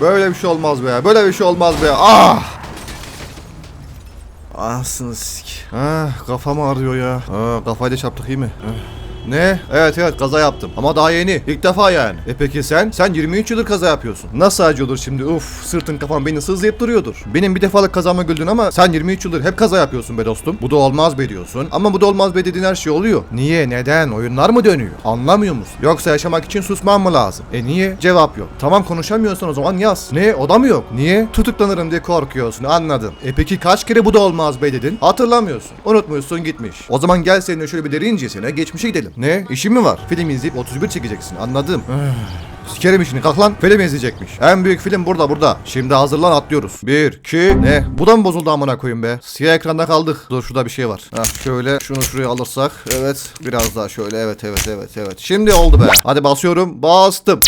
Böyle bir şey olmaz be. Böyle bir şey olmaz be. Ah! Anasını sik. Ah, kafam ağrıyor ya. Ah, kafayla çarptık iyi mi? Ah. Ne? Evet evet kaza yaptım. Ama daha yeni. İlk defa yani. E peki sen? Sen 23 yıldır kaza yapıyorsun. Nasıl acı olur şimdi? Uf sırtın kafan beni sızlayıp duruyordur. Benim bir defalık kazama güldün ama sen 23 yıldır hep kaza yapıyorsun be dostum. Bu da olmaz be diyorsun. Ama bu da olmaz be dediğin her şey oluyor. Niye? Neden? Oyunlar mı dönüyor? Anlamıyor musun? Yoksa yaşamak için susman mı lazım? E niye? Cevap yok. Tamam konuşamıyorsan o zaman yaz. Ne? O da mı yok? Niye? Tutuklanırım diye korkuyorsun. Anladım. E peki kaç kere bu da olmaz be dedin? Hatırlamıyorsun. Unutmuşsun gitmiş. O zaman gel seninle şöyle bir derincesine geçmişe gidelim. Ne? İşin mi var? Film izleyip 31 çekeceksin. Anladım. Sikerim işini kalk lan. Film izleyecekmiş. En büyük film burada burada. Şimdi hazırlan atlıyoruz. 1, 2, ne? Bu da mı bozuldu amına koyayım be? Siyah ekranda kaldık. Dur şurada bir şey var. Hah şöyle şunu şuraya alırsak. Evet. Biraz daha şöyle. Evet evet evet evet. Şimdi oldu be. Hadi basıyorum. Bastım.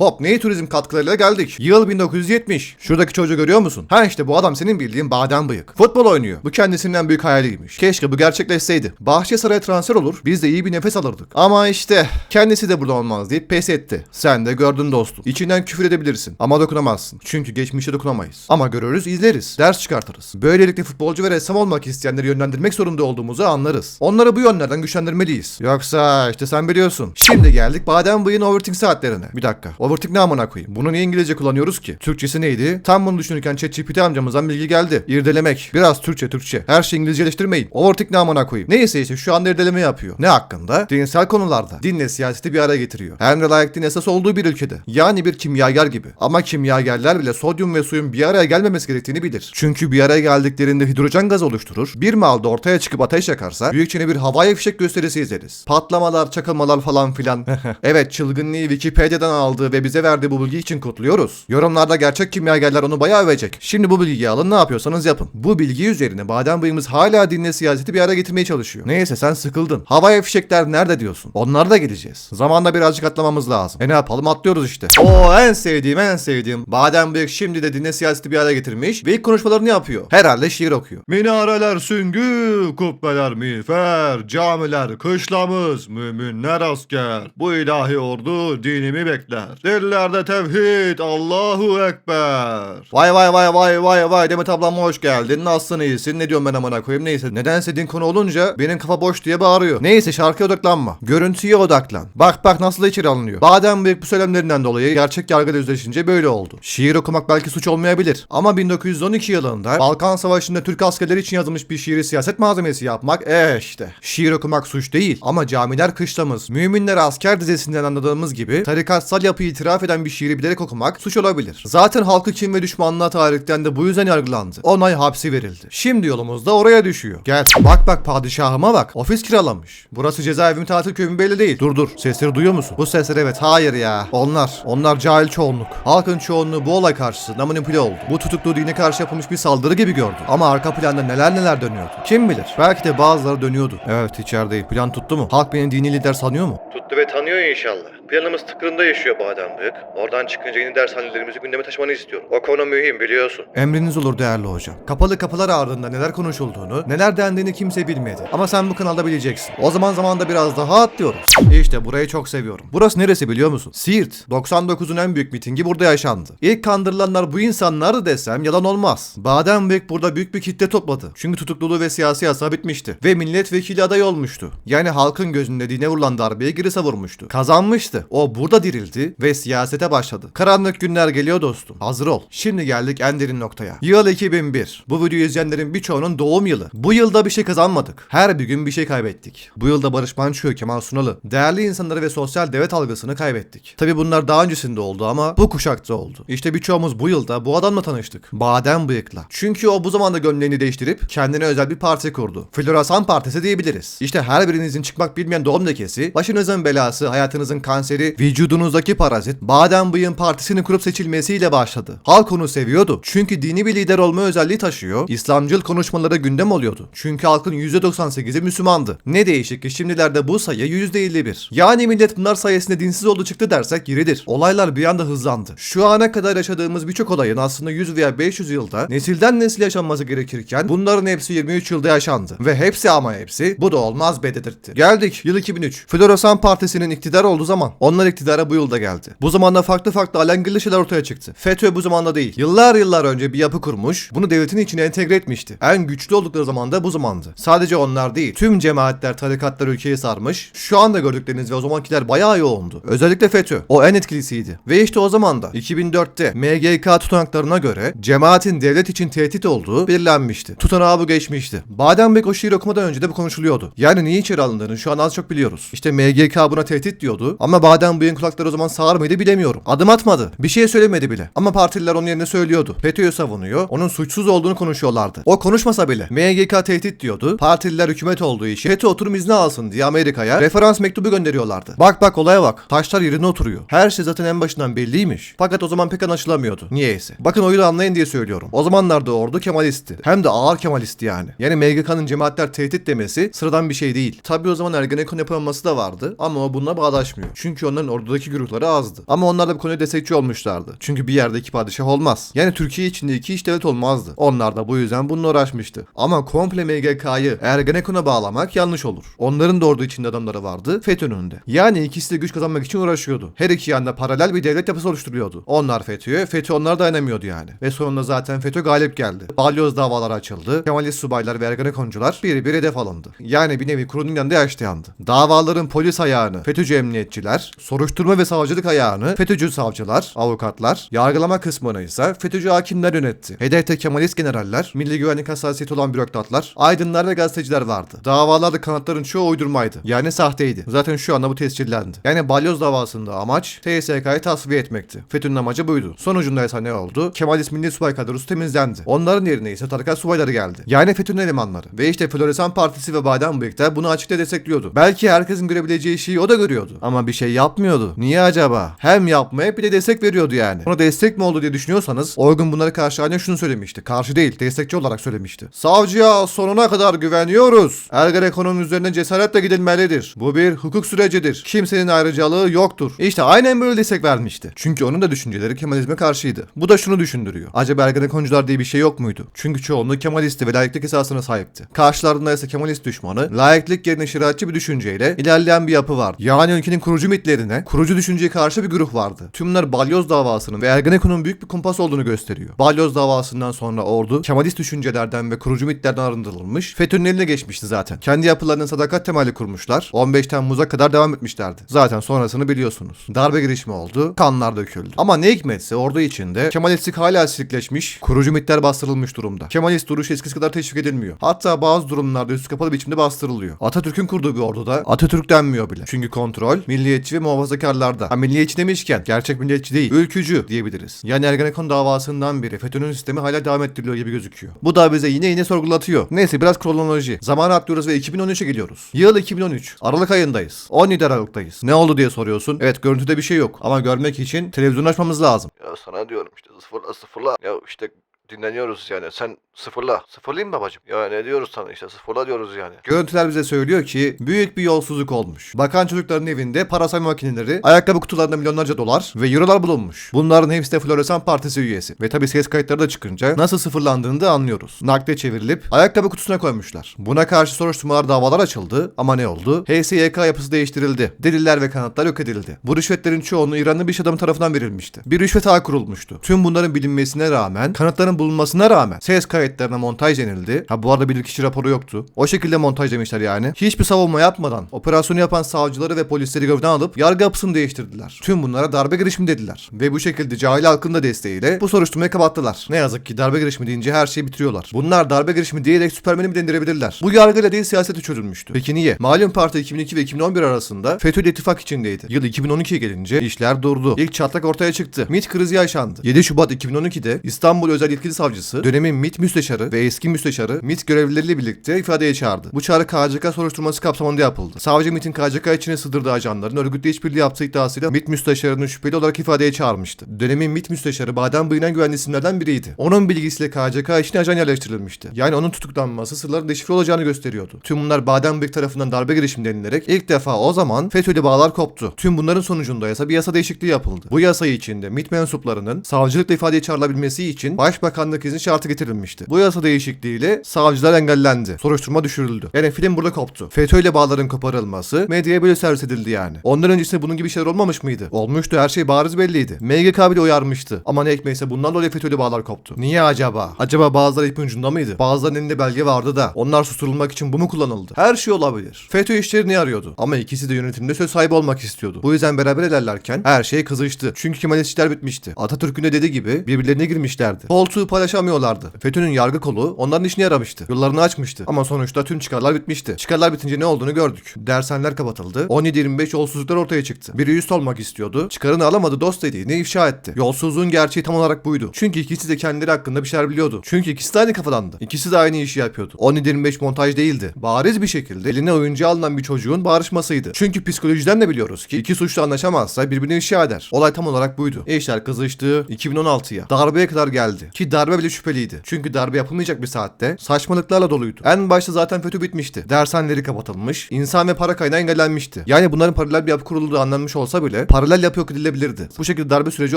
Hop neyi turizm katkılarıyla geldik. Yıl 1970. Şuradaki çocuğu görüyor musun? Ha işte bu adam senin bildiğin badem bıyık. Futbol oynuyor. Bu kendisinden büyük hayaliymiş. Keşke bu gerçekleşseydi. Bahçesaray'a transfer olur. Biz de iyi bir nefes alırdık. Ama işte kendisi de burada olmaz deyip pes etti. Sen de gördün dostum. İçinden küfür edebilirsin ama dokunamazsın. Çünkü geçmişe dokunamayız. Ama görürüz, izleriz, ders çıkartırız. Böylelikle futbolcu ve ressam olmak isteyenleri yönlendirmek zorunda olduğumuzu anlarız. Onları bu yönlerden güçlendirmeliyiz. Yoksa işte sen biliyorsun. Şimdi geldik badem bıyığın overthink saatlerine. Bir dakika. Overthink ne amına koyayım? Bunu niye İngilizce kullanıyoruz ki? Türkçesi neydi? Tam bunu düşünürken ChatGPT amcamızdan bilgi geldi. İrdelemek. Biraz Türkçe Türkçe. Her şeyi İngilizceleştirmeyin. Overthink ne amına koyayım? Neyse işte şu anda irdeleme yapıyor. Ne hakkında? Dinsel konularda. Dinle siyaseti bir araya getiriyor. Emre layık din esas olduğu bir ülkede. Yani bir kimyager gibi. Ama kimyagerler bile sodyum ve suyun bir araya gelmemesi gerektiğini bilir. Çünkü bir araya geldiklerinde hidrojen gaz oluşturur. Bir malda ortaya çıkıp ateş yakarsa büyükçe bir havai fişek gösterisi izleriz. Patlamalar, çakılmalar falan filan. evet çılgınlığı Wikipedia'dan aldığı ve bize verdiği bu bilgi için kutluyoruz. Yorumlarda gerçek kimyagerler onu bayağı övecek. Şimdi bu bilgiyi alın ne yapıyorsanız yapın. Bu bilgi üzerine badem bıyığımız hala dinle siyaseti bir araya getirmeye çalışıyor. Neyse sen sıkıldın. Havai fişekler nerede diyorsun? Onlara da geleceğiz. Zamanda birazcık atlamamız lazım. E ne yapalım atlıyoruz işte. Oo en sevdiğim en sevdiğim. Badem bıyık şimdi de dinle siyaseti bir araya getirmiş ve ilk konuşmalarını yapıyor. Herhalde şiir okuyor. Minareler süngü, kubbeler miğfer, camiler kışlamız, müminler asker. Bu ilahi ordu dinimi bekler. Dillerde tevhid, Allahu Ekber. Vay vay vay vay vay vay Demet ablam hoş geldin. Nasılsın iyisin? Ne diyorum ben amına koyayım neyse. Nedense din konu olunca benim kafa boş diye bağırıyor. Neyse şarkıya odaklanma. Görüntüye odaklan. Bak bak nasıl içeri alınıyor. Badem büyük bu söylemlerinden dolayı gerçek yargıyla yüzleşince böyle oldu. Şiir okumak belki suç olmayabilir. Ama 1912 yılında Balkan Savaşı'nda Türk askerleri için yazılmış bir şiiri siyaset malzemesi yapmak e işte. Şiir okumak suç değil ama camiler kışlamız. Müminler asker dizesinden anladığımız gibi tarikatsal yapıyı itiraf eden bir şiiri bilerek okumak suç olabilir. Zaten halkı kim ve düşmanlığa tarihten de bu yüzden yargılandı. 10 ay hapsi verildi. Şimdi yolumuz da oraya düşüyor. Gel bak bak padişahıma bak. Ofis kiralamış. Burası cezaevi mi tatil köyü belli değil. Dur dur sesleri duyuyor musun? Bu sesler evet hayır ya. Onlar. Onlar cahil çoğunluk. Halkın çoğunluğu bu olay karşısında manipüle oldu. Bu tutuklu dine karşı yapılmış bir saldırı gibi gördü. Ama arka planda neler neler dönüyordu. Kim bilir? Belki de bazıları dönüyordu. Evet içeride plan tuttu mu? Halk beni dini lider sanıyor mu? Tuttu ve tanıyor inşallah. Planımız tıkırında yaşıyor Badem Büyük. Oradan çıkınca yeni dershanelerimizi gündeme taşımanı istiyorum. O konu mühim biliyorsun. Emriniz olur değerli hocam. Kapalı kapılar ardında neler konuşulduğunu, neler dendiğini kimse bilmedi. Ama sen bu kanalda bileceksin. O zaman zamanda biraz daha atlıyoruz. İşte burayı çok seviyorum. Burası neresi biliyor musun? Siirt. 99'un en büyük mitingi burada yaşandı. İlk kandırılanlar bu insanlardı desem yalan olmaz. Badem Büyük burada büyük bir kitle topladı. Çünkü tutukluluğu ve siyasi yasa bitmişti. Ve milletvekili adayı olmuştu. Yani halkın gözünde dine vurulan darbeye geri savurmuştu. Kazanmıştı. O burada dirildi ve siyasete başladı. Karanlık günler geliyor dostum. Hazır ol. Şimdi geldik en derin noktaya. Yıl 2001. Bu videoyu izleyenlerin birçoğunun doğum yılı. Bu yılda bir şey kazanmadık. Her bir gün bir şey kaybettik. Bu yılda Barış Manço, Kemal Sunal'ı, değerli insanları ve sosyal devlet algısını kaybettik. Tabi bunlar daha öncesinde oldu ama bu kuşakta oldu. İşte birçoğumuz bu yılda bu adamla tanıştık. Badem bıyıkla. Çünkü o bu zamanda gömleğini değiştirip kendine özel bir parti kurdu. Floresan Partisi diyebiliriz. İşte her birinizin çıkmak bilmeyen doğum lekesi, başınızın belası, hayatınızın kanser kanseri vücudunuzdaki parazit badem bıyığın partisini kurup seçilmesiyle başladı. Halk onu seviyordu. Çünkü dini bir lider olma özelliği taşıyor. İslamcıl konuşmaları gündem oluyordu. Çünkü halkın %98'i Müslümandı. Ne değişik ki şimdilerde bu sayı %51. Yani millet bunlar sayesinde dinsiz oldu çıktı dersek yeridir. Olaylar bir anda hızlandı. Şu ana kadar yaşadığımız birçok olayın aslında 100 veya 500 yılda nesilden nesile yaşanması gerekirken bunların hepsi 23 yılda yaşandı. Ve hepsi ama hepsi bu da olmaz be dedirtti. Geldik yıl 2003. Floresan Partisi'nin iktidar olduğu zaman onlar iktidara bu yılda geldi. Bu zamanda farklı farklı alengirli şeyler ortaya çıktı. FETÖ bu zamanda değil. Yıllar yıllar önce bir yapı kurmuş, bunu devletin içine entegre etmişti. En güçlü oldukları zaman da bu zamandı. Sadece onlar değil, tüm cemaatler, tarikatlar ülkeyi sarmış. Şu anda gördükleriniz ve o zamankiler bayağı yoğundu. Özellikle FETÖ. O en etkilisiydi. Ve işte o zaman da 2004'te MGK tutanaklarına göre cemaatin devlet için tehdit olduğu belirlenmişti. Tutanağı bu geçmişti. Badem o şiir okumadan önce de bu konuşuluyordu. Yani niye içeri alındığını şu an az çok biliyoruz. İşte MGK buna tehdit diyordu ama Badem Bey'in kulakları o zaman sağır mıydı bilemiyorum. Adım atmadı. Bir şey söylemedi bile. Ama partililer onun yerine söylüyordu. FETÖ'yü savunuyor. Onun suçsuz olduğunu konuşuyorlardı. O konuşmasa bile MGK tehdit diyordu. Partililer hükümet olduğu için FETÖ oturum izni alsın diye Amerika'ya referans mektubu gönderiyorlardı. Bak bak olaya bak. Taşlar yerine oturuyor. Her şey zaten en başından belliymiş. Fakat o zaman pek anlaşılamıyordu. Niyeyse. Bakın oyu anlayın diye söylüyorum. O zamanlarda ordu Kemalistti. Hem de ağır Kemalisti yani. Yani MGK'nın cemaatler tehdit demesi sıradan bir şey değil. Tabi o zaman Ergenekon yapılması da vardı ama o bununla bağdaşmıyor. Çünkü onların ordudaki grupları azdı. Ama onlar da bu konuya destekçi olmuşlardı. Çünkü bir yerde iki padişah olmaz. Yani Türkiye içinde iki iş devlet olmazdı. Onlar da bu yüzden bununla uğraşmıştı. Ama komple MGK'yı Ergenekon'a bağlamak yanlış olur. Onların da ordu içinde adamları vardı FETÖ'nün de. Yani ikisi de güç kazanmak için uğraşıyordu. Her iki yanda paralel bir devlet yapısı oluşturuyordu. Onlar FETÖ'ye, FETÖ onlara dayanamıyordu yani. Ve sonunda zaten FETÖ galip geldi. Balyoz davaları açıldı. Kemalist subaylar ve Ergenekoncular biri bir hedef alındı. Yani bir nevi kurunun yanında yaşlayandı. Davaların polis ayağını FETÖ'cü emniyetçiler, soruşturma ve savcılık ayağını FETÖ'cü savcılar, avukatlar, yargılama kısmını ise FETÖ'cü hakimler yönetti. Hedefte Kemalist generaller, milli güvenlik hassasiyeti olan bürokratlar, aydınlar ve gazeteciler vardı. Davalarda kanıtların çoğu uydurmaydı. Yani sahteydi. Zaten şu anda bu tescillendi. Yani balyoz davasında amaç TSK'yı tasfiye etmekti. FETÖ'nün amacı buydu. Sonucunda ise ne oldu? Kemalist Milli Subay kadrosu temizlendi. Onların yerine ise tarikat subayları geldi. Yani FETÖ'nün elemanları. Ve işte Floresan Partisi ve Badem Bıyık'ta bunu açıkça destekliyordu. Belki herkesin görebileceği şeyi o da görüyordu. Ama bir şey yapmıyordu. Niye acaba? Hem yapmaya bir de destek veriyordu yani. Ona destek mi oldu diye düşünüyorsanız Orgun bunlara karşı aynen şunu söylemişti. Karşı değil, destekçi olarak söylemişti. Savcıya sonuna kadar güveniyoruz. Ergenekon'un üzerine cesaretle gidilmelidir. Bu bir hukuk sürecidir. Kimsenin ayrıcalığı yoktur. İşte aynen böyle destek vermişti. Çünkü onun da düşünceleri Kemalizme karşıydı. Bu da şunu düşündürüyor. Acaba Ergenekoncular diye bir şey yok muydu? Çünkü çoğunluğu Kemalisti ve layıklık esasına sahipti. Karşılarında ise Kemalist düşmanı, layıklık yerine şeriatçı bir düşünceyle ilerleyen bir yapı vardı. Yani ülkenin kurucu mitlerine, kurucu düşünceye karşı bir grup vardı. Tümler Balyoz davasının ve Ergenekon'un büyük bir kumpas olduğunu gösteriyor. Balyoz davasından sonra ordu, Kemalist düşüncelerden ve kurucu mitlerden arındırılmış, FETÖ'nün eline geçmişti zaten. Kendi yapılarının sadakat temeli kurmuşlar. 15 Temmuz'a kadar devam etmişlerdi. Zaten sonrasını biliyorsunuz. Darbe girişimi oldu, kanlar döküldü. Ama ne hikmetse ordu içinde Kemalistlik hala silikleşmiş, kurucu mitler bastırılmış durumda. Kemalist duruş eskisi kadar teşvik edilmiyor. Hatta bazı durumlarda üstü kapalı biçimde bastırılıyor. Atatürk'ün kurduğu bir orduda Atatürk denmiyor bile. Çünkü kontrol milliyetçi ve muhafazakarlarda. Ha milliyetçi demişken gerçek milliyetçi değil, ülkücü diyebiliriz. Yani Ergenekon davasından beri FETÖ'nün sistemi hala devam ettiriliyor gibi gözüküyor. Bu da bize yine yine sorgulatıyor. Neyse biraz kronoloji. Zamanı atlıyoruz ve 2013'e geliyoruz. Yıl 2013. Aralık ayındayız. 17 Aralık'tayız. Ne oldu diye soruyorsun. Evet görüntüde bir şey yok. Ama görmek için televizyon açmamız lazım. Ya sana diyorum işte sıfırla sıfırla. Ya işte dinleniyoruz yani. Sen sıfırla. Sıfırlayayım mı babacım? Ya ne diyoruz sana işte sıfırla diyoruz yani. Görüntüler bize söylüyor ki büyük bir yolsuzluk olmuş. Bakan çocukların evinde para sayma makineleri, ayakkabı kutularında milyonlarca dolar ve eurolar bulunmuş. Bunların hepsi de Floresan Partisi üyesi. Ve tabi ses kayıtları da çıkınca nasıl sıfırlandığını da anlıyoruz. Nakde çevrilip ayakkabı kutusuna koymuşlar. Buna karşı soruşturmalar davalar açıldı ama ne oldu? HSYK yapısı değiştirildi. Deliller ve kanıtlar yok edildi. Bu rüşvetlerin çoğunu İranlı bir iş adamı tarafından verilmişti. Bir rüşvet ağı kurulmuştu. Tüm bunların bilinmesine rağmen, kanıtların bulunmasına rağmen ses kayıtlarına montaj denildi. Ha bu arada bilirkişi raporu yoktu. O şekilde montaj demişler yani. Hiçbir savunma yapmadan operasyonu yapan savcıları ve polisleri gözden alıp yargı yapısını değiştirdiler. Tüm bunlara darbe girişimi dediler. Ve bu şekilde cahil halkın da desteğiyle bu soruşturmayı kapattılar. Ne yazık ki darbe girişimi deyince her şeyi bitiriyorlar. Bunlar darbe girişimi diyerek Süpermen'i mi dendirebilirler? Bu yargıyla değil siyasete çözülmüştü. Peki niye? Malum parti 2002 ve 2011 arasında FETÖ ile ittifak içindeydi. Yıl 2012'ye gelince işler durdu. İlk çatlak ortaya çıktı. MİT krizi yaşandı. 7 Şubat 2012'de İstanbul Özel Yetkili yetkili savcısı dönemin MİT müsteşarı ve eski müsteşarı MİT görevlileriyle birlikte ifadeye çağırdı. Bu çağrı KCK soruşturması kapsamında yapıldı. Savcı MİT'in KCK içine sığdırdığı ajanların örgütle işbirliği yaptığı iddiasıyla MİT müsteşarını şüpheli olarak ifadeye çağırmıştı. Dönemin MİT müsteşarı Badem Bıyınan güvenli isimlerden biriydi. Onun bilgisiyle KCK içine ajan yerleştirilmişti. Yani onun tutuklanması sırların deşifre olacağını gösteriyordu. Tüm bunlar Badem Bıyık tarafından darbe girişimi denilerek ilk defa o zaman FETÖ'yle bağlar koptu. Tüm bunların sonucunda ise bir yasa değişikliği yapıldı. Bu yasa içinde MİT mensuplarının savcılıkla ifadeye çağrılabilmesi için Başbakanlık izni şartı getirilmişti. Bu yasa değişikliğiyle savcılar engellendi. Soruşturma düşürüldü. Yani film burada koptu. FETÖ'yle bağların koparılması medyaya böyle servis edildi yani. Ondan öncesinde bunun gibi şeyler olmamış mıydı? Olmuştu her şey bariz belliydi. MGK bile uyarmıştı. Ama ne ekmeyse bundan dolayı FETÖ'yle bağlar koptu. Niye acaba? Acaba bazıları ipin ucunda mıydı? Bazılarının elinde belge vardı da onlar susturulmak için bu mu kullanıldı? Her şey olabilir. FETÖ işlerini arıyordu. Ama ikisi de yönetimde söz sahibi olmak istiyordu. Bu yüzden beraber ilerlerken her şey kızıştı. Çünkü Kemalistler bitmişti. Atatürk'ün de dediği gibi birbirlerine girmişlerdi. Koltuğu paylaşamıyorlardı. FETÖ'nün yargı kolu onların işine yaramıştı. Yollarını açmıştı. Ama sonuçta tüm çıkarlar bitmişti. Çıkarlar bitince ne olduğunu gördük. Dershaneler kapatıldı. 17-25 yolsuzluklar ortaya çıktı. Biri üst olmak istiyordu. Çıkarını alamadı dost dediğini ifşa etti. Yolsuzluğun gerçeği tam olarak buydu. Çünkü ikisi de kendileri hakkında bir şeyler biliyordu. Çünkü ikisi de aynı kafadandı. İkisi de aynı işi yapıyordu. 17-25 montaj değildi. Bariz bir şekilde eline oyuncu alınan bir çocuğun bağırışmasıydı. Çünkü psikolojiden de biliyoruz ki iki suçlu anlaşamazsa birbirini ifşa eder. Olay tam olarak buydu. E işler kızıştı 2016'ya. Darbeye kadar geldi. Ki darbe bile şüpheliydi. Çünkü darbe yapılmayacak bir saatte saçmalıklarla doluydu. En başta zaten FETÖ bitmişti. Dershaneleri kapatılmış, insan ve para kaynağı engellenmişti. Yani bunların paralel bir yapı kurulduğu anlanmış olsa bile paralel yapı yok edilebilirdi. Bu şekilde darbe süreci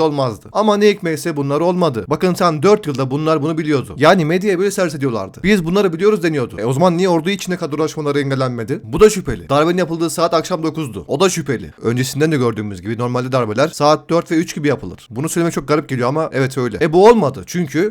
olmazdı. Ama ne hikmetse bunlar olmadı. Bakın sen 4 yılda bunlar bunu biliyordu. Yani medyaya böyle servis ediyorlardı. Biz bunları biliyoruz deniyordu. E o zaman niye ordu içinde kadrolaşmaları engellenmedi? Bu da şüpheli. Darbenin yapıldığı saat akşam 9'du. O da şüpheli. Öncesinden de gördüğümüz gibi normalde darbeler saat 4 ve 3 gibi yapılır. Bunu söylemek çok garip geliyor ama evet öyle. E bu olmadı.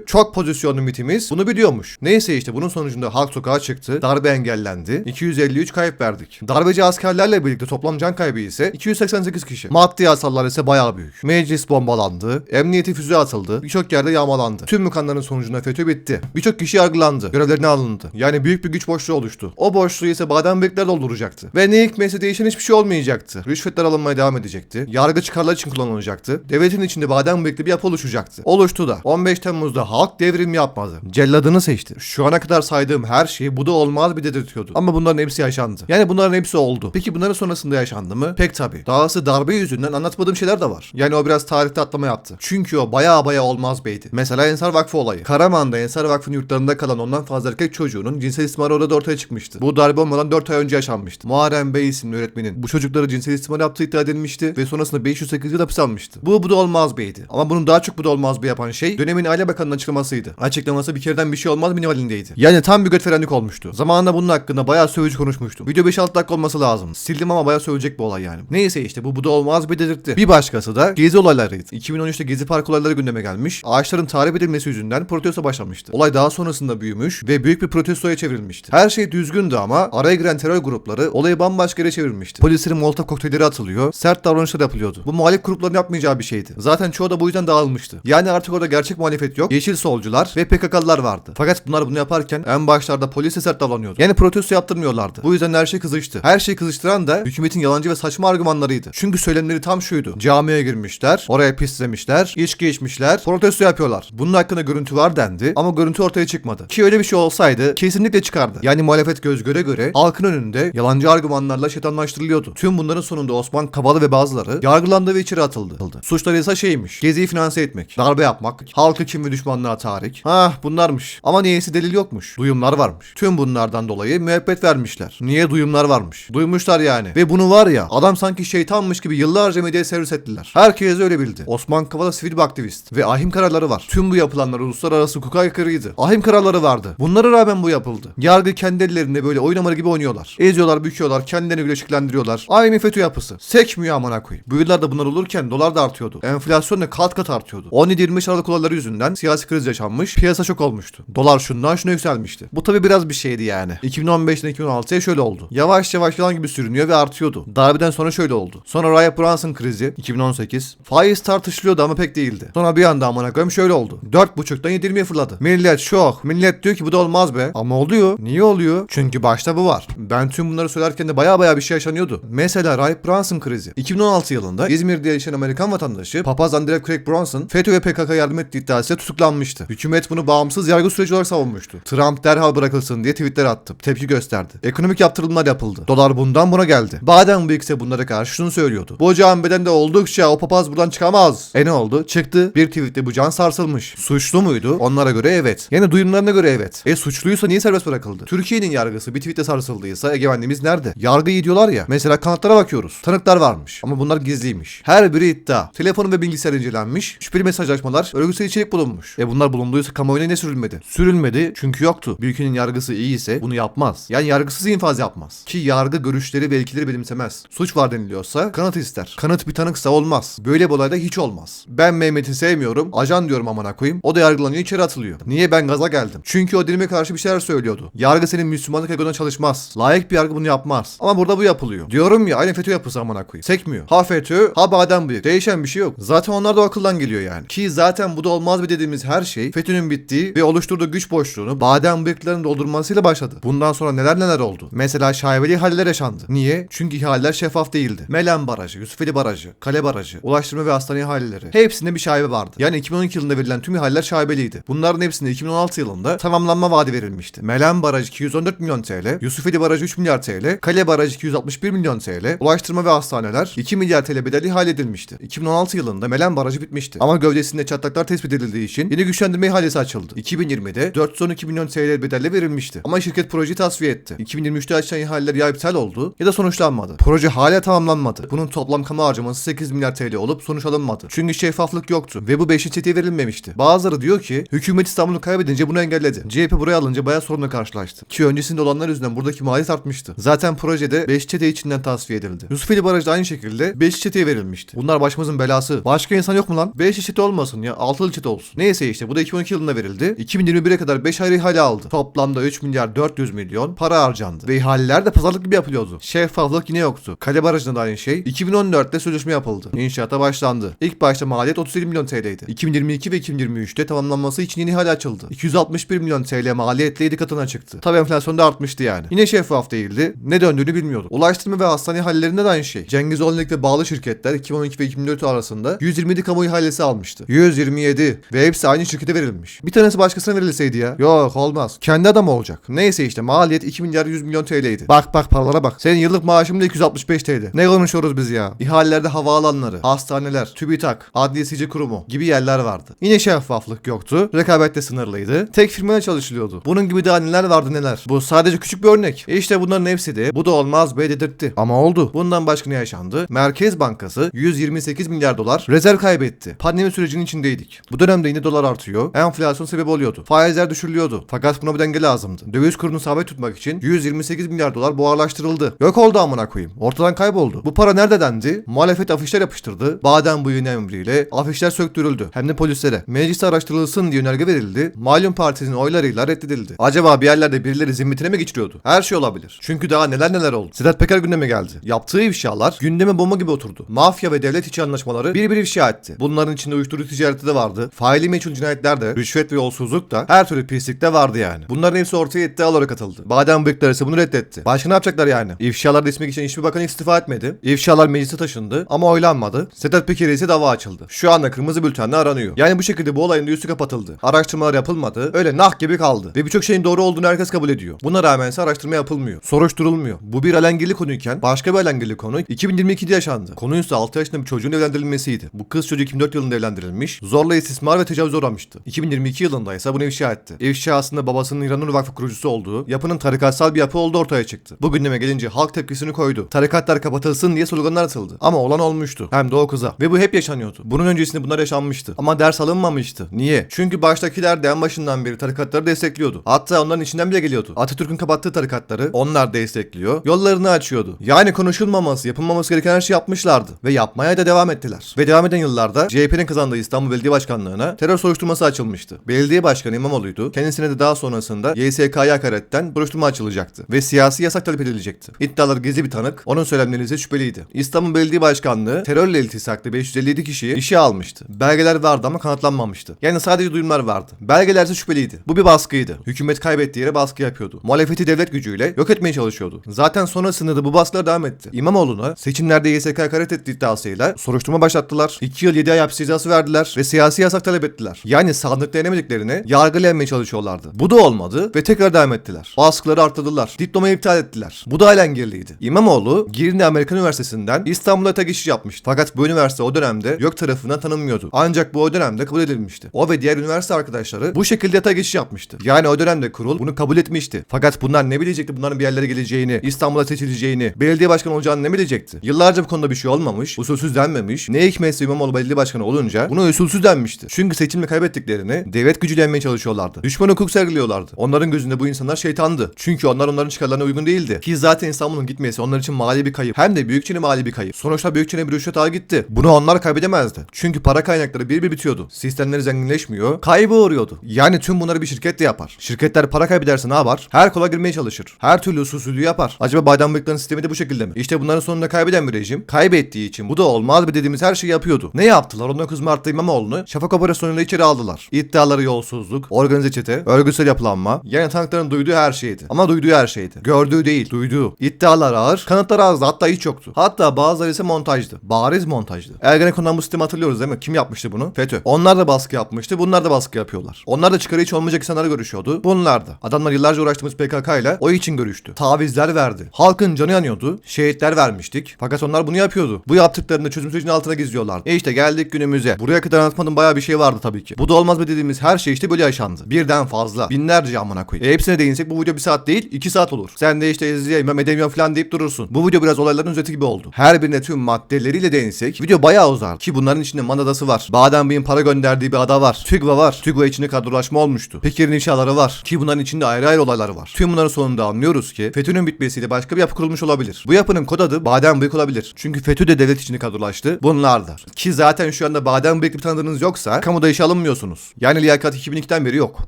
Çok pozisyonlu mitimiz bunu biliyormuş. Neyse işte bunun sonucunda halk sokağa çıktı. Darbe engellendi. 253 kayıp verdik. Darbeci askerlerle birlikte toplam can kaybı ise 288 kişi. Maddi hasarlar ise bayağı büyük. Meclis bombalandı. Emniyeti füze atıldı. Birçok yerde yağmalandı. Tüm mıkanların sonucunda FETÖ bitti. Birçok kişi yargılandı. Görevlerine alındı. Yani büyük bir güç boşluğu oluştu. O boşluğu ise badem bekler dolduracaktı. Ve ne hikmetse değişen hiçbir şey olmayacaktı. Rüşvetler alınmaya devam edecekti. Yargı çıkarlar için kullanılacaktı. Devletin içinde badem bekli bir yapı oluşacaktı. Oluştu da. 15 Temmuz'da halk devrim yapmadı. Celladını seçti. Şu ana kadar saydığım her şey bu da olmaz bir dedirtiyordu. Ama bunların hepsi yaşandı. Yani bunların hepsi oldu. Peki bunların sonrasında yaşandı mı? Pek tabii. Dahası darbe yüzünden anlatmadığım şeyler de var. Yani o biraz tarihte atlama yaptı. Çünkü o baya baya olmaz beydi. Mesela Ensar Vakfı olayı. Karaman'da Ensar Vakfı'nın yurtlarında kalan ondan fazla erkek çocuğunun cinsel istismarı orada ortaya çıkmıştı. Bu darbe olmadan 4 ay önce yaşanmıştı. Muharrem Bey isimli öğretmenin bu çocukları cinsel istismar yaptığı iddia edilmişti ve sonrasında 508 yıl hapis almıştı. Bu bu da olmaz beydi. Ama bunun daha çok bu da olmaz bir yapan şey dönemin Aile Bakanı'nın açıklamasıydı. Açıklaması bir kereden bir şey olmaz minvalindeydi. Yani tam bir götverenlik olmuştu. Zamanında bunun hakkında bayağı sövücü konuşmuştum. Video 5-6 dakika olması lazım. Sildim ama bayağı sövecek bu olay yani. Neyse işte bu bu da olmaz bir dedirtti. Bir başkası da gezi olaylarıydı. 2013'te Gezi Park olayları gündeme gelmiş. Ağaçların tahrip edilmesi yüzünden protesto başlamıştı. Olay daha sonrasında büyümüş ve büyük bir protestoya çevrilmişti. Her şey düzgündü ama araya giren terör grupları olayı bambaşka yere çevirmişti. Polislerin molotov kokteylleri atılıyor, sert davranışlar yapılıyordu. Bu muhalif grupların yapmayacağı bir şeydi. Zaten çoğu da bu yüzden dağılmıştı. Yani artık orada gerçek muhalefet yok. Yeşil solcular ve PKK'lılar vardı. Fakat bunlar bunu yaparken en başlarda polise sert davranıyordu. Yani protesto yaptırmıyorlardı. Bu yüzden her şey kızıştı. Her şeyi kızıştıran da hükümetin yalancı ve saçma argümanlarıydı. Çünkü söylemleri tam şuydu. Camiye girmişler, oraya pislemişler, içki içmişler, protesto yapıyorlar. Bunun hakkında görüntü var dendi ama görüntü ortaya çıkmadı. Ki öyle bir şey olsaydı kesinlikle çıkardı. Yani muhalefet göz göre göre halkın önünde yalancı argümanlarla şeytanlaştırılıyordu. Tüm bunların sonunda Osman Kavala ve bazıları yargılandı ve içeri atıldı. Suçları ise şeymiş. Geziyi finanse etmek, darbe yapmak, halkı kim ve düşmanlığa tahrik. Ah bunlarmış. Ama niyeyse delil yokmuş. Duyumlar varmış. Tüm bunlardan dolayı müebbet vermişler. Niye duyumlar varmış? Duymuşlar yani. Ve bunu var ya adam sanki şeytanmış gibi yıllarca medyaya servis ettiler. Herkes öyle bildi. Osman Kavala sivil bir aktivist ve ahim kararları var. Tüm bu yapılanlar uluslararası hukuka aykırıydı. Ahim kararları vardı. Bunlara rağmen bu yapıldı. Yargı kendi ellerinde böyle oyun hamuru gibi oynuyorlar. Eziyorlar, büküyorlar, kendilerini güleşiklendiriyorlar. Aynı FETÖ yapısı. Sekmiyor amına koyayım. Bu yıllarda bunlar olurken dolar da artıyordu. Enflasyon da kat kat artıyordu. 17-25 Aralık olayları yüzünden siyasi kriz yaşanmış. Piyasa şok olmuştu. Dolar şundan şuna yükselmişti. Bu tabi biraz bir şeydi yani. 2015'ten 2016'ya şöyle oldu. Yavaş yavaş yılan gibi sürünüyor ve artıyordu. Darbeden sonra şöyle oldu. Sonra Raya Brunson krizi 2018. Faiz tartışılıyordu ama pek değildi. Sonra bir anda amına koyayım şöyle oldu. 4.5'tan 7.20'ye fırladı. Millet şok. Millet diyor ki bu da olmaz be. Ama oluyor. Niye oluyor? Çünkü başta bu var. Ben tüm bunları söylerken de baya baya bir şey yaşanıyordu. Mesela Ray Brunson krizi. 2016 yılında İzmir'de yaşayan Amerikan vatandaşı papaz Andrew Craig Brunson FETÖ ve PKK yardım ettiği iddiasıyla tutuklandı tutuklanmıştı. Hükümet bunu bağımsız yargı süreci olarak savunmuştu. Trump derhal bırakılsın diye tweetler attı. Tepki gösterdi. Ekonomik yaptırımlar yapıldı. Dolar bundan buna geldi. Badem Bıyık ise bunlara karşı şunu söylüyordu. Bu ocağın bedende oldukça o papaz buradan çıkamaz. E ne oldu? Çıktı. Bir tweette bu can sarsılmış. Suçlu muydu? Onlara göre evet. Yani duyumlarına göre evet. E suçluysa niye serbest bırakıldı? Türkiye'nin yargısı bir tweette sarsıldıysa egemenliğimiz nerede? Yargı iyi diyorlar ya. Mesela kanıtlara bakıyoruz. Tanıklar varmış. Ama bunlar gizliymiş. Her biri iddia. Telefonu ve bilgisayar incelenmiş. Şüpheli mesajlaşmalar, örgütsel içerik bulunmuş. E bunlar bulunduysa kamuoyuna ne sürülmedi? Sürülmedi çünkü yoktu. Bir ülkenin yargısı iyi ise bunu yapmaz. Yani yargısız infaz yapmaz. Ki yargı görüşleri ve ilkeleri benimsemez. Suç var deniliyorsa kanıt ister. Kanıt bir tanıksa olmaz. Böyle bir olayda hiç olmaz. Ben Mehmet'i sevmiyorum. Ajan diyorum amına koyayım. O da yargılanıyor içeri atılıyor. Niye ben gaza geldim? Çünkü o dilime karşı bir şeyler söylüyordu. Yargı senin Müslümanlık egonuna çalışmaz. Layık bir yargı bunu yapmaz. Ama burada bu yapılıyor. Diyorum ya aynı FETÖ yapısı amına koyayım. Sekmiyor. Ha FETÖ ha badem bıyık. Değişen bir şey yok. Zaten onlar da akıldan geliyor yani. Ki zaten bu da olmaz bir dediğimiz her şey FETÖ'nün bittiği ve oluşturduğu güç boşluğunu badem bıyıklarının doldurmasıyla başladı. Bundan sonra neler neler oldu. Mesela şaibeli ihaleler yaşandı. Niye? Çünkü ihaleler şeffaf değildi. Melen Barajı, Yusufeli Barajı, Kale Barajı, Ulaştırma ve Hastane ihaleleri. Hepsinde bir şaibe vardı. Yani 2012 yılında verilen tüm ihaleler şaibeliydi. Bunların hepsinde 2016 yılında tamamlanma vaadi verilmişti. Melen Barajı 214 milyon TL, Yusufeli Barajı 3 milyar TL, Kale Barajı 261 milyon TL, Ulaştırma ve Hastaneler 2 milyar TL bedel ihale edilmişti. 2016 yılında Melen Barajı bitmişti. Ama gövdesinde çatlaklar tespit edildiği için yeni güçlendirme ihalesi açıldı. 2020'de 412 milyon TL bedelle verilmişti. Ama şirket projeyi tasfiye etti. 2023'te açılan ihaleler ya iptal oldu ya da sonuçlanmadı. Proje hala tamamlanmadı. Bunun toplam kamu harcaması 8 milyar TL olup sonuç alınmadı. Çünkü şeffaflık yoktu ve bu 5. çeteye verilmemişti. Bazıları diyor ki hükümet İstanbul'u kaybedince bunu engelledi. CHP buraya alınca bayağı sorunla karşılaştı. Ki öncesinde olanlar yüzünden buradaki maliyet artmıştı. Zaten projede 5 çete içinden tasfiye edildi. Yusufeli Barajı da aynı şekilde 5 çeteye verilmişti. Bunlar başımızın belası. Başka insan yok mu lan? 5 çete olmasın ya 6'lı çete olsun. Neyse işte bu da 2012 yılında verildi. 2021'e kadar 5 ayrı ihale aldı. Toplamda 3 milyar 400 milyon para harcandı. Ve ihaleler de pazarlık gibi yapılıyordu. Şeffaflık yine yoktu. Kale Barajı'nda da aynı şey. 2014'te sözleşme yapıldı. İnşaata başlandı. İlk başta maliyet 37 milyon TL'ydi. 2022 ve 2023'te tamamlanması için yeni ihale açıldı. 261 milyon TL maliyetle 7 katına çıktı. Tabi enflasyon da artmıştı yani. Yine şeffaf değildi. Ne döndüğünü bilmiyorduk. Ulaştırma ve hastane ihalelerinde de aynı şey. Cengiz Holding'le bağlı şirketler 2012 ve 2024 arasında 127 kamu ihalesi almıştı. 127 ve hepsi aynı şirkete verilmiş. Bir tanesi başkasına verilseydi ya. Yok olmaz. Kendi adamı olacak. Neyse işte maliyet 2 milyar 100 milyon TL'ydi. Bak bak paralara bak. Senin yıllık maaşın da 265 TL. Ne konuşuyoruz biz ya? İhalelerde havaalanları, hastaneler, TÜBİTAK, Adliye Kurumu gibi yerler vardı. Yine şeffaflık yoktu. Rekabet de sınırlıydı. Tek firmaya çalışılıyordu. Bunun gibi daha neler vardı neler. Bu sadece küçük bir örnek. E işte bunların hepsi de bu da olmaz be dedirtti. Ama oldu. Bundan başka ne yaşandı? Merkez Bankası 128 milyar dolar rezerv kaybetti. Pandemi sürecinin içindeydik. Bu dönemde yine dolar artıyor. Enflasyon sebep oluyordu. Faizler düşürülüyordu. Fakat buna bir denge lazımdı. Döviz kurunu sabit tutmak için 128 milyar dolar buharlaştırıldı. Yok oldu amına koyayım. Ortadan kayboldu. Bu para nerede dendi? Muhalefet afişler yapıştırdı. Badem bıyığın emriyle afişler söktürüldü. Hem de polislere. Mecliste araştırılsın diye önerge verildi. Malum partisinin oylarıyla reddedildi. Acaba bir yerlerde birileri zimmetine mi geçiriyordu? Her şey olabilir. Çünkü daha neler neler oldu. Sedat Peker gündeme geldi. Yaptığı ifşalar gündeme bomba gibi oturdu. Mafya ve devlet içi anlaşmaları bir bir ifşa etti. Bunların içinde uyuşturucu ticareti de vardı. Faili meçhul cinayetler de, rüşvet ve yolsuzluk da her türlü pislik de vardı yani. Bunların hepsi ortaya iddia olarak atıldı. Badem bıyıkları ise bunu reddetti. Başka ne yapacaklar yani? İfşalar resmi için hiçbir bakan istifa etmedi. İfşalar meclise taşındı ama oylanmadı. Sedat Peker'e ise dava açıldı. Şu anda kırmızı bültenle aranıyor. Yani bu şekilde bu olayın üstü kapatıldı. Araştırmalar yapılmadı. Öyle nah gibi kaldı. Ve birçok şeyin doğru olduğunu herkes kabul ediyor. Buna rağmen ise araştırma yapılmıyor. Soruşturulmuyor. Bu bir alengirli konuyken başka bir alengirli konu 2022'de yaşandı. Konu ise 6 yaşında bir çocuğun evlendirilmesiydi. Bu kız çocuğu 2004 yılında evlendirilmiş. Zorla istismar ve tecavüze uğramıştı. 2022 yılında ise bunu ifşa etti. İfşa aslında babasının İranur Vakfı kurucusu olduğu, yapının tarikatsal bir yapı olduğu ortaya çıktı. Bu gündeme gelince halk tepkisini koydu. Tarikatlar kapatılsın diye sloganlar atıldı. Ama olan olmuştu. Hem de o kıza. Ve bu hep yaşanıyordu. Bunun öncesinde bunlar yaşanmıştı. Ama ders alınmamıştı. Niye? Çünkü baştakiler de en başından beri tarikatları destekliyordu. Hatta onların içinden bile geliyordu. Atatürk'ün kapattığı tarikatları onlar destekliyor. Yollarını açıyordu. Yani konuşulmaması, yapılmaması gereken her şeyi yapmışlardı. Ve yapmaya da devam ettiler. Ve devam eden yıllarda CHP'nin kazandığı İstanbul Belediye Başkanlığı'na terör soruşturması açılmıştı. Belediye Başkanı İmamoğlu'ydu. Kendisine de daha sonrasında YSK'ya hakaretten soruşturma açılacaktı. Ve siyasi yasak talep edilecekti. İddialar gizli bir tanık, onun söylemleri ise şüpheliydi. İstanbul Belediye Başkanlığı terörle iltisaklı 557 kişiyi işe almıştı. Belgeler vardı ama kanıtlanmamıştı. Yani sadece duyumlar vardı. Belgeler ise şüpheliydi. Bu bir baskıydı. Hükümet kaybettiği yere baskı yapıyordu. Muhalefeti devlet gücüyle yok etmeye çalışıyordu. Zaten sonrasında da bu baskılar devam etti. İmamoğlu'na seçimlerde YSK hakaret ettiği iddiasıyla soruşturma başlattılar. 2 yıl 7 ay hapis cezası verdiler ve siyasi yasak talep ettiler. Ettiler. Yani sandıklayanamadiklerini yargılanmaya çalışıyorlardı. Bu da olmadı ve tekrar devam ettiler. Baskıları arttırdılar. Diplomayı iptal ettiler. Bu da halen geriliydi. İmamoğlu Girne Amerikan Üniversitesi'nden İstanbul'a tek geçiş yapmıştı. Fakat bu üniversite o dönemde YÖK tarafından tanınmıyordu. Ancak bu o dönemde kabul edilmişti. O ve diğer üniversite arkadaşları bu şekilde yatağa geçiş yapmıştı. Yani o dönemde kurul bunu kabul etmişti. Fakat bunlar ne bilecekti bunların bir yerlere geleceğini, İstanbul'a seçileceğini, belediye başkanı olacağını ne bilecekti? Yıllarca bu konuda bir şey olmamış, usulsüz denmemiş. Ne hikmetse İmamoğlu belediye başkanı olunca bunu usulsüz denmişti. Çünkü seçimle kaybettiklerini devlet gücüyle yenmeye çalışıyorlardı. Düşman hukuk sergiliyorlardı. Onların gözünde bu insanlar şeytandı. Çünkü onlar onların çıkarlarına uygun değildi. Ki zaten İstanbul'un gitmesi onlar için mali bir kayıp. Hem de Büyükçin'e mali bir kayıp. Sonuçta Büyükçin'e bir rüşvet ağı gitti. Bunu onlar kaybedemezdi. Çünkü para kaynakları bir bir bitiyordu. Sistemleri zenginleşmiyor. Kaybı uğruyordu. Yani tüm bunları bir şirket de yapar. Şirketler para kaybederse ne yapar? Her kola girmeye çalışır. Her türlü usulsüzlüğü yapar. Acaba Baydan Bıyıkların sistemi de bu şekilde mi? İşte bunların sonunda kaybeden bir rejim kaybettiği için bu da olmaz bir dediğimiz her şeyi yapıyordu. Ne yaptılar? 19 Mart'ta İmamoğlu'nu Şafak operasyonuyla içeri aldılar. İddiaları yolsuzluk, organize çete, örgütsel yapılanma. Yani tanıkların duyduğu her şeydi. Ama duyduğu her şeydi. Gördüğü değil, duyduğu. İddialar ağır, kanıtlar azdı. Hatta hiç yoktu. Hatta bazıları ise montajdı. Bariz montajdı. Ergenekon'dan bu sistemi hatırlıyoruz değil mi? Kim yapmıştı bunu? FETÖ. Onlar da baskı yapmıştı. Bunlar da baskı yapıyorlar. Onlar da çıkarı hiç olmayacak insanlarla görüşüyordu. Bunlar da. Adamlar yıllarca uğraştığımız PKK ile o için görüştü. Tavizler verdi. Halkın canı yanıyordu. Şehitler vermiştik. Fakat onlar bunu yapıyordu. Bu yaptıklarını çözüm sürecinin altına gizliyorlardı. E işte geldik günümüze. Buraya kadar anlatmadığım bayağı bir şey vardı tabii. Bu da olmaz mı dediğimiz her şey işte böyle yaşandı. Birden fazla. Binlerce amına koyayım. E hepsine değinsek bu video bir saat değil iki saat olur. Sen de işte izleyemem edemiyorum falan deyip durursun. Bu video biraz olayların özeti gibi oldu. Her birine tüm maddeleriyle değinsek video bayağı uzar. Ki bunların içinde Mandadası var. Badem Bey'in para gönderdiği bir ada var. TÜGVA var. TÜGVA içinde kadrolaşma olmuştu. Peker'in inşaları var. Ki bunların içinde ayrı ayrı olayları var. Tüm bunların sonunda anlıyoruz ki FETÖ'nün bitmesiyle başka bir yapı kurulmuş olabilir. Bu yapının kod adı Badem Bıyık olabilir. Çünkü FETÖ de devlet içinde kadrolaştı. Bunlar da. Ki zaten şu anda Badem Bıyıklı bir tanıdığınız yoksa kamuda işe alınmıyorsunuz. Yani liyakat 2002'den beri yok.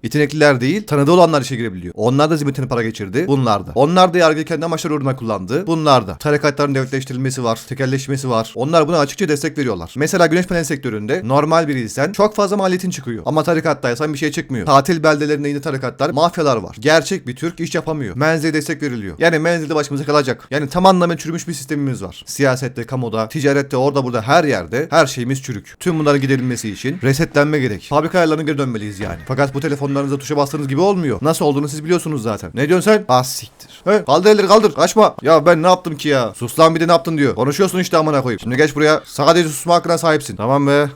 Yetenekliler değil, tanıdığı olanlar işe girebiliyor. Onlar da zimmetini para geçirdi. Bunlar da. Onlar da yargıyı kendi amaçları uğruna kullandı. Bunlar da. Tarikatların devletleştirilmesi var, tekelleşmesi var. Onlar buna açıkça destek veriyorlar. Mesela güneş panel sektöründe normal biriysen çok fazla maliyetin çıkıyor. Ama tarikattaysan bir şey çıkmıyor. Tatil beldelerinde yine tarikatlar, mafyalar var. Gerçek bir Türk iş yapamıyor. Menzile destek veriliyor. Yani menzilde başımıza kalacak. Yani tam anlamıyla çürümüş bir sistemimiz var. Siyasette, kamuda, ticarette, orada burada her yerde her şeyimiz çürük. Tüm bunların giderilmesi için resetlenme gerek. Fabrika ayarlarına geri dönmeliyiz yani. Fakat bu telefonlarınıza tuşa bastığınız gibi olmuyor. Nasıl olduğunu siz biliyorsunuz zaten. Ne diyorsun sen? Ah siktir. He, kaldır elleri kaldır. Kaçma. Ya ben ne yaptım ki ya? Sus lan bir de ne yaptın diyor. Konuşuyorsun işte amına koyayım. Şimdi geç buraya. Sadece susma hakkına sahipsin. Tamam be.